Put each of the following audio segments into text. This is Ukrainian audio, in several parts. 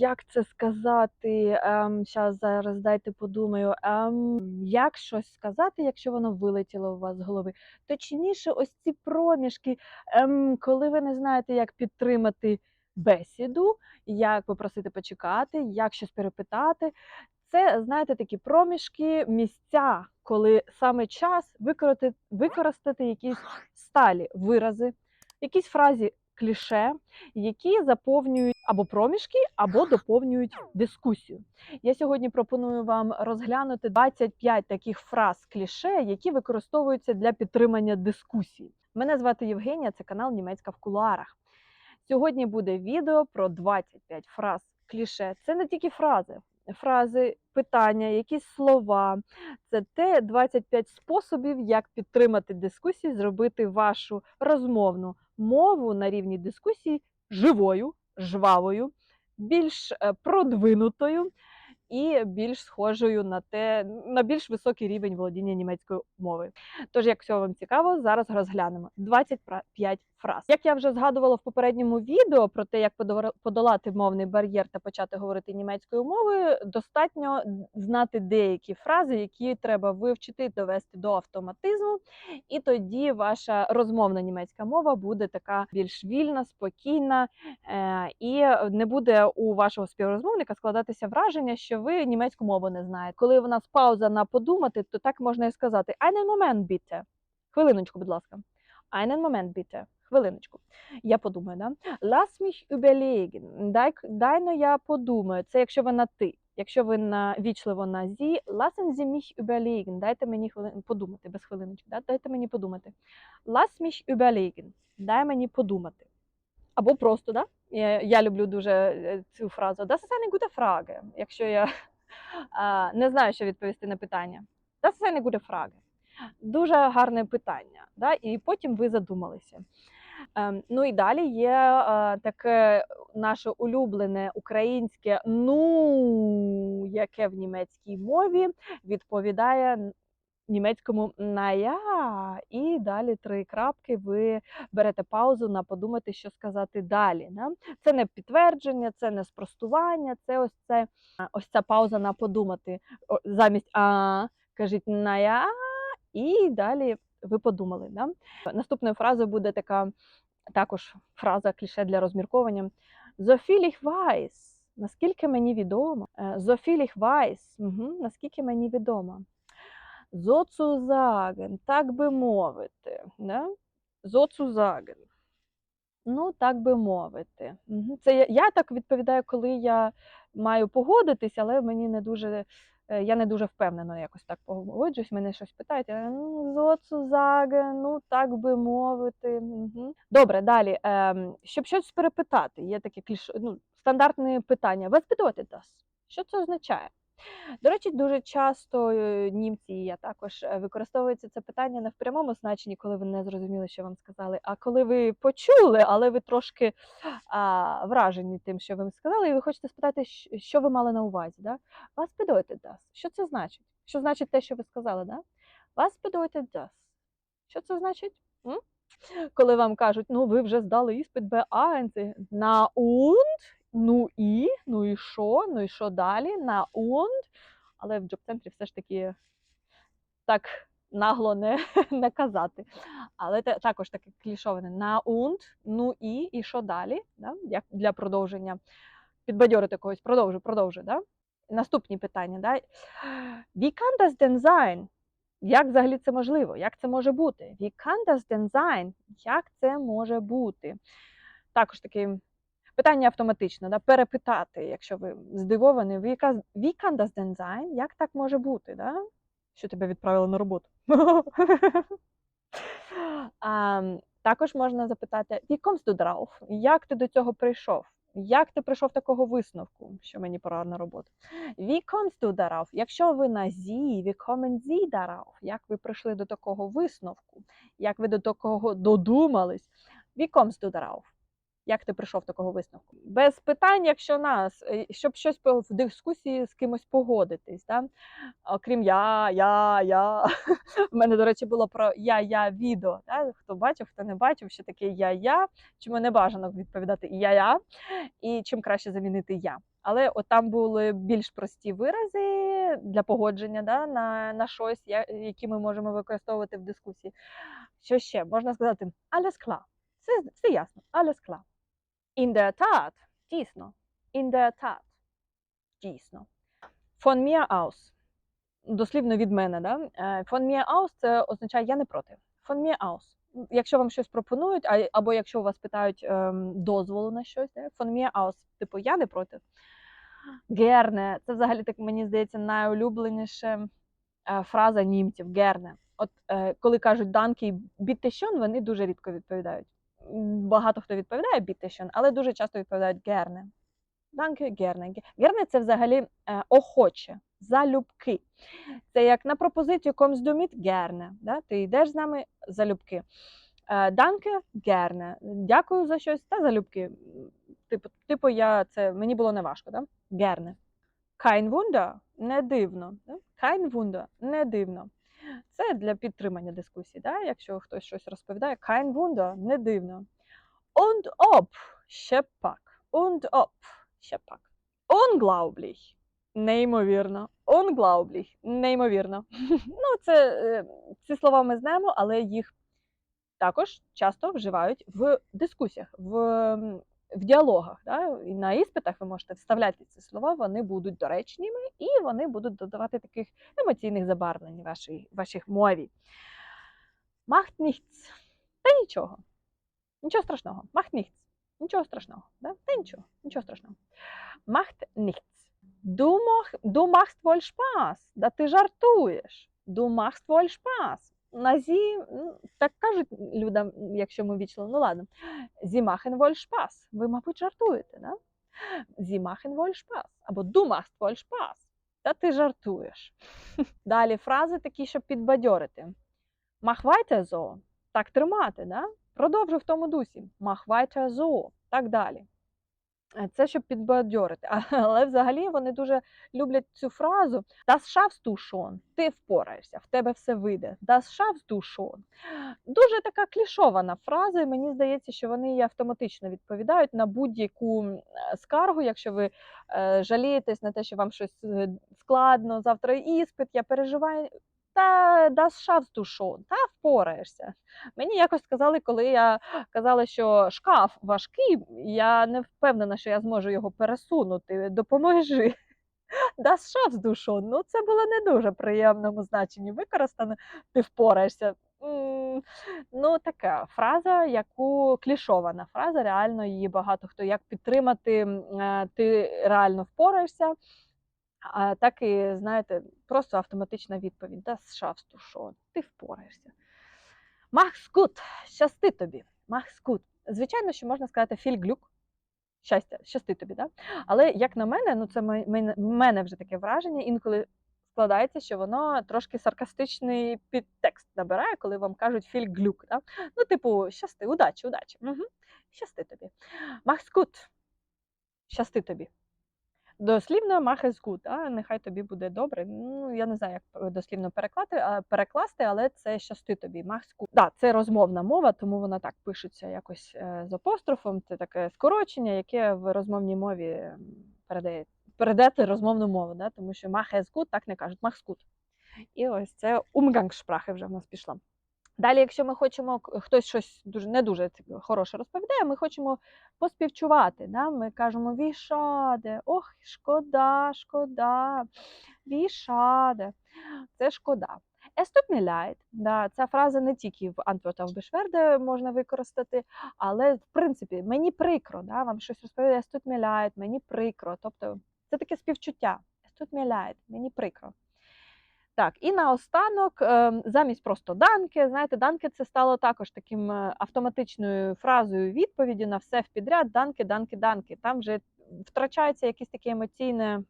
як це сказати? Ем, щас зараз дайте подумаю. Ем, як щось сказати, якщо воно вилетіло у вас з голови? Точніше, ось ці проміжки, ем, коли ви не знаєте, як підтримати бесіду, як попросити почекати, як щось перепитати. Це, знаєте, такі проміжки, місця, коли саме час використати, використати якісь сталі вирази, якісь фразі кліше, які заповнюють або проміжки, або доповнюють дискусію. Я сьогодні пропоную вам розглянути 25 таких фраз кліше, які використовуються для підтримання дискусії. Мене звати Євгенія, це канал Німецька в кулуарах. Сьогодні буде відео про 25 фраз кліше. Це не тільки фрази, фрази, питання, якісь слова. Це те 25 способів, як підтримати дискусію, зробити вашу розмовну мову на рівні дискусії живою, жвавою, більш е, продвинутою і більш схожою на те, на більш високий рівень володіння німецькою мови. Тож, якщо вам цікаво, зараз розглянемо 25 фраз. Як я вже згадувала в попередньому відео про те, як подолати мовний бар'єр та почати говорити німецькою мовою, достатньо знати деякі фрази, які треба вивчити, довести до автоматизму, і тоді ваша розмовна німецька мова буде така більш вільна, спокійна, е, і не буде у вашого співрозмовника складатися враження, що ви німецьку мову не знаєте. Коли в нас пауза на подумати, то так можна і сказати: Einen Moment bitte. Хвилиночку, будь ласка. Einen Moment bitte. Хвилиночку. Я подумаю, да? Lass mich überlegen. Дай, дай но я подумаю. Це якщо ви на ти. Якщо ви на вічливо на зі, lassen Sie mich überlegen. Дайте мені хвилин подумати без хвилиночки. Да? Дайте мені подумати. Lass mich überlegen. Дай мені подумати. Або просто, да? Я, я люблю дуже е, цю фразу. Das ist eine gute Frage. Якщо я а, не знаю, що відповісти на питання. Das ist eine gute Frage. Дуже гарне питання. Да? І потім ви задумалися. Ем, ну і далі є е, таке наше улюблене українське ну, яке в німецькій мові відповідає німецькому на я. І далі три крапки. Ви берете паузу на подумати, що сказати далі. Да? Це не підтвердження, це не спростування, це ось це ось ця пауза на подумати. Замість а кажіть на я, і далі ви подумали. Да? Наступною фразою буде така також фраза кліше для viel ich weiß, наскільки мені відомо. Е, ich weiß, угу, наскільки мені відомо. Sozusagen, так би мовити. Да? Sozusagen. Ну, так би мовити. Угу. Це я, я так відповідаю, коли я маю погодитись, але мені не дуже, я не дуже впевнено якось так погоджуюсь. Мене щось питають. я, Ну, ну так би мовити. Угу. Добре, далі. Ем, щоб щось перепитати, є таке кліш... ну, стандартне питання. Вас bedeutet das? Що це означає? До речі, дуже часто е, німці, і я також е, використовується це питання не в прямому значенні, коли ви не зрозуміли, що вам сказали, а коли ви почули, але ви трошки а, вражені тим, що ви сказали, і ви хочете спитати, що ви мали на увазі. Да? Was bedeutet das? Що це значить? Що значить те, що ви сказали? Да? Was bedeutet das? Що це значить? М? Коли вам кажуть, ну ви вже здали іспит B1, на und, ну і, ну і що, ну і що далі, на und, але в джоб-центрі все ж таки так нагло не, казати. Але те, також таке клішоване на und, ну і, і що далі, да? як для продовження. Підбадьорити когось, продовжуй, продовжуй. Да? Наступні питання. Да? Wie kann das denn sein? Як взагалі це можливо? Як це може бути? Denn sein? Як це може бути? Також таке питання автоматично, да? перепитати, якщо ви здивовані, denn sein? Як так може бути? Да? Що тебе відправили на роботу? також можна запитати, wie kommst? Як ти до цього прийшов? Як ти прийшов такого висновку, що мені пора на роботу? Wie kommst darauf? Якщо ви на зі, wie kommen Sie darauf? Як ви прийшли до такого висновку? Як ви до такого додумались? Wie kommst darauf? Як ти прийшов такого висновку? Без питань, якщо нас, е, щоб щось в дискусії з кимось погодитись, да? окрім я, я, я. У мене, до речі, було про я-я відео. Да? Хто бачив, хто не бачив, що таке я-я, чому не бажано відповідати я-я, і чим краще замінити я. Але от там були більш прості вирази для погодження да, на, на щось, які ми можемо використовувати в дискусії. Що ще? Можна сказати alles klar. Все, все ясно, alles klar. In der Tat, дійсно. In der Tat, дійсно. Von mir aus. Дослівно від мене, да? Е, Von mir aus це означає я не проти. Von mir aus. Якщо вам щось пропонують, або якщо у вас питають ем, дозволу на щось, да? von mir aus, типу я не проти. Герне, це взагалі так мені здається найулюбленіша е, фраза німців. Герне. От е, коли кажуть данки і біттешон, вони дуже рідко відповідають. Багато хто відповідає біттешон, але дуже часто відповідають герне. Данке, герне. Герне це взагалі е, охоче, залюбки. Це як на пропозицію до міт герне. Да? Ти йдеш з нами залюбки. Е, Данке герне. Дякую за щось та залюбки. Типу, типу я це мені було неважко, да? Герне. Kein не дивно. Kein Wunder – не дивно. Це для підтримання дискусії. Да? Якщо хтось щось розповідає, kein Wunder – не дивно. Und ob – ще пак. Und ob – ще пак. Unglaublich – неймовірно. Unglaublich – неймовірно. ну, це, е, ці слова ми знаємо, але їх також часто вживають в дискусіях, в, в діалогах. Да? І на іспитах ви можете вставляти ці слова, вони будуть доречними і вони будуть додавати таких емоційних забарвлень вашій, вашій мові. Macht. Та нічого. Нічого страшного. Macht. Нічого страшного. Да? Та нічого, нічого страшного. Macht nichts. Du. Да ти жартуєш. Du machst wohl. На зі, ну, так кажуть людям, якщо ми вічно, ну ладно. Machen wohl Ви, мабуть, жартуєте, да? Machen wohl Або machst wohl Та ти жартуєш. Далі фрази такі, щоб підбадьорити. Weiter so. Так тримати, да? Продовжуй в тому дусі. Weiter so. Так далі. Е, Це щоб підбадьорити. Але взагалі вони дуже люблять цю фразу Das schaffst du. Ти впораєшся, в тебе все вийде. Das schaffst du. Дуже така клішована фраза, і мені здається, що вони її автоматично відповідають на будь-яку е, скаргу, якщо ви е, жалієтесь на те, що вам щось складно, завтра іспит, я переживаю. Та das schaffst du schon, та впораєшся. Мені якось сказали, коли я казала, що шкаф важкий, я не впевнена, що я зможу його пересунути. Допоможи. Das schaffst du schon. Ну, це було не дуже приємному значенні використано. Ти впораєшся. Ну, така фраза, яку клішована фраза, реально її багато хто як підтримати, е, ти реально впораєшся. А так і, знаєте, просто автоматична відповідь. Schaffst du schon. Ти впораєшся. Mach's gut. Щасти тобі. Mach's gut. Звичайно, що можна сказати Glück. Щастя, щасти тобі, да? Але як на мене, ну це ме- мене- вже таке враження, інколи складається, що воно трошки саркастичний підтекст набирає, коли вам кажуть Glück. Да? Ну, типу, щасти, удачі, удачі. Угу. Щасти тобі. Mach's gut. Щасти тобі. Дослівно махес гуд, а нехай тобі буде добре. Ну я не знаю, як дослівно перекласти, а, перекласти, але це щасти тобі. Махс гуд. Да, це розмовна мова, тому вона так пишеться якось е, з апострофом. Це таке скорочення, яке в розмовній мові передає передати розмовну мову, да? тому що махес гуд так не кажуть, махс гуд. І ось це умгангшпрахи вже в нас пішла. Далі, якщо ми хочемо, хтось щось дуже не дуже хороше розповідає, ми хочемо поспівчувати. Да? Ми кажемо вішаде, ох, шкода, шкода, вішаде. Це шкода. Es. Да, ця фраза не тільки в Antwort Beschwerde можна використати, але в принципі мені прикро, да, вам щось розповідає, es мені прикро. Тобто це таке співчуття. Es мені прикро. Так, і наостанок, ем, замість просто данки, знаєте, данки це стало також таким е, автоматичною фразою відповіді на все в підряд. Данки, данки, данки. Там вже втрачається якесь таке емоційне,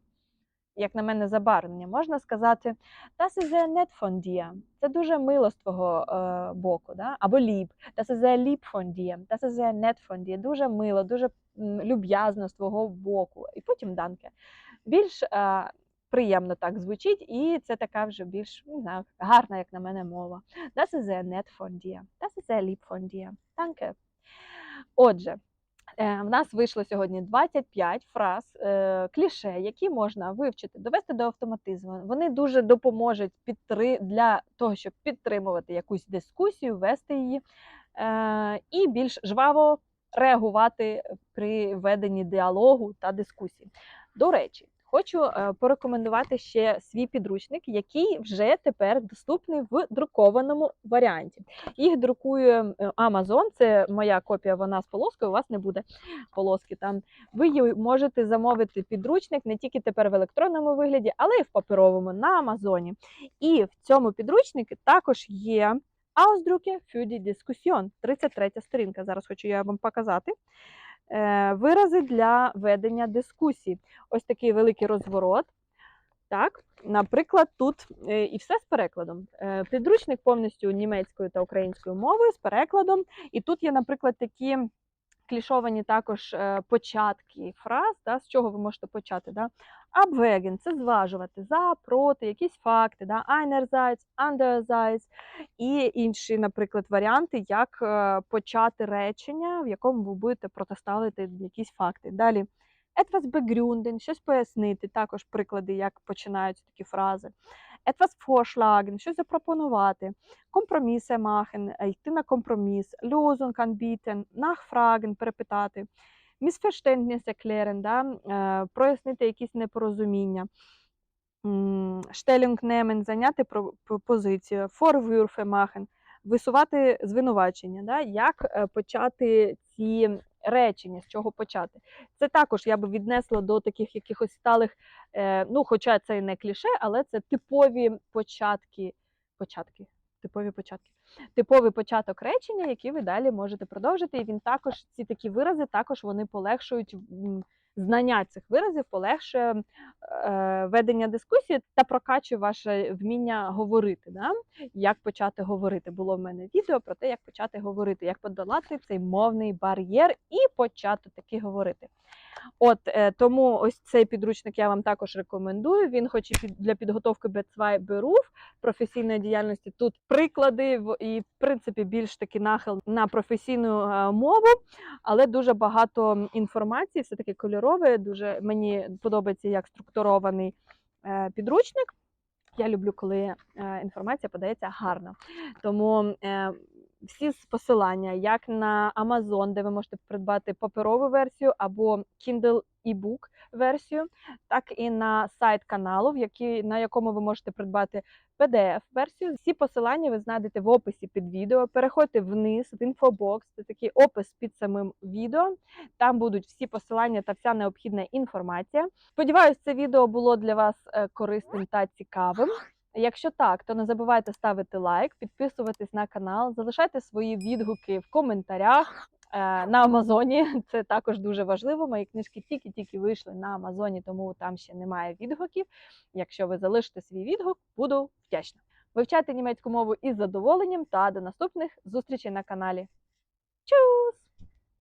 як на мене, забарвлення. Можна сказати Das ist sehr nett von dir. Це дуже мило з твого е, боку, да? або lieb. Das ist sehr lieb von dir. Das ist sehr nett von dir. Дуже мило, дуже люб'язно з твого боку. І потім данке. Більш е, приємно так звучить, і це така вже більш не знаю, гарна, як на мене, мова. Das ist sehr nett von dir. Das ist sehr lieb von dir. Danke. Отже, е, в нас вийшло сьогодні 25 фраз, е, кліше, які можна вивчити, довести до автоматизму. Вони дуже допоможуть підтри... для того, щоб підтримувати якусь дискусію, вести її е, і більш жваво реагувати при веденні діалогу та дискусії. До речі, хочу е, порекомендувати ще свій підручник, який вже тепер доступний в друкованому варіанті. Їх друкує Amazon, це моя копія, вона з полоскою, у вас не буде полоски там. Ви можете замовити підручник не тільки тепер в електронному вигляді, але й в паперовому на Амазоні. І в цьому підручнику також є Ausdrucke für die Diskussion, 33 сторінка. Зараз хочу я вам показати. Е, Вирази для ведення дискусій. Ось такий великий розворот. Так, наприклад, тут е, і все з перекладом. Е, Підручник повністю німецькою та українською мовою з перекладом. І тут є, наприклад, такі клішовані також е, початки фраз, да, з чого ви можете почати. Да? Abwägen – це зважувати за, проти, якісь факти, да? einerseits, andererseits і інші, наприклад, варіанти, як е, почати речення, в якому ви будете протиставити якісь факти. Далі etwas begründen, щось пояснити, також приклади, як починаються такі фрази. Etwas vorschlagen, щось запропонувати. Компроміси machen, е, йти на компроміс. Lösung anbieten, nachfragen, перепитати. Missverständnis erklären, да? е, прояснити якісь непорозуміння. Stellung nehmen, зайняти позицію. Vorwürfe machen, висувати звинувачення. Да? Як е, почати ці речення, з чого почати. Це також я би віднесла до таких якихось сталих, е, ну, хоча це і не кліше, але це типові початки. початки. Типові початки. Типовий початок речення, які ви далі можете продовжити. І він також, ці такі вирази, також вони полегшують знання цих виразів, полегшує е, ведення дискусії та прокачує ваше вміння говорити. Да? Як почати говорити? Було в мене відео про те, як почати говорити, як подолати цей мовний бар'єр і почати таки говорити. От е, тому ось цей підручник я вам також рекомендую. Він, хоч і для підготовки B2 берув професійної діяльності, тут приклади в- і, в принципі, більш таки нахил на професійну е, мову, але дуже багато інформації, все таки кольорове. Дуже мені подобається як структурований е, підручник. Я люблю, коли інформація подається гарно. Тому всі з посилання, як на Amazon, де ви можете придбати паперову версію або Kindle e-book версію, так і на сайт каналу, в на якому ви можете придбати PDF-версію. Всі посилання ви знайдете в описі під відео. Переходьте вниз в інфобокс, це такий опис під самим відео. Там будуть всі посилання та вся необхідна інформація. Сподіваюсь, це відео було для вас е, корисним та цікавим. Якщо так, то не забувайте ставити лайк, підписуватись на канал, залишайте свої відгуки в коментарях. е, На Амазоні це також дуже важливо. Мої книжки тільки-тільки вийшли на Амазоні, тому там ще немає відгуків. Якщо ви залишите свій відгук, буду вдячна. Вивчайте німецьку мову із задоволенням та до наступних зустрічей на каналі. Чус!